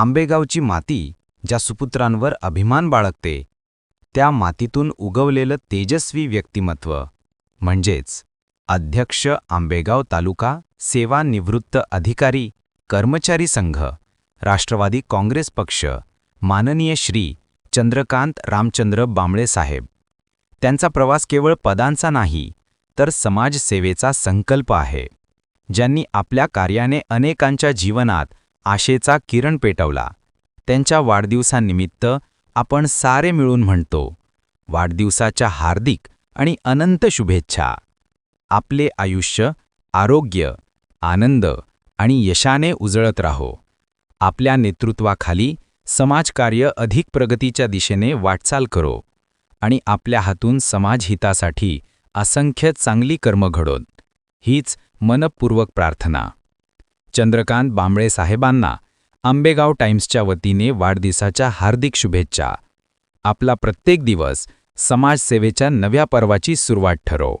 आंबेगावची माती ज्या सुपुत्रांवर अभिमान बाळगते त्या मातीतून उगवलेलं तेजस्वी व्यक्तिमत्व. म्हणजेच अध्यक्ष आंबेगाव तालुका सेवानिवृत्त अधिकारी कर्मचारी संघ राष्ट्रवादी काँग्रेस पक्ष माननीय श्री चंद्रकांत रामचंद्र बांबळे साहेब. त्यांचा प्रवास केवळ पदांचा नाही तर समाजसेवेचा संकल्प आहे ज्यांनी आपल्या कार्याने अनेकांच्या जीवनात आशेचा किरण पेटवला. त्यांच्या वाढदिवसानिमित्त आपण सारे मिळून म्हणतो वाढदिवसाच्या हार्दिक आणि अनंत शुभेच्छा. आपले आयुष्य आरोग्य आनंद आणि यशाने उजळत राहो. आपल्या नेतृत्वाखाली समाजकार्य अधिक प्रगतीच्या दिशेने वाटचाल करो आणि आपल्या हातून समाजहितासाठी असंख्य चांगली कर्म घडोत. हीच मनपूर्वक प्रार्थना. चंद्रकांत बांबळे साहेबांना आंबेगाव टाइम्सच्या वतीने वाढदिवसाच्या हार्दिक शुभेच्छा. आपला प्रत्येक दिवस समाजसेवेच्या नव्या पर्वाची सुरुवात ठरो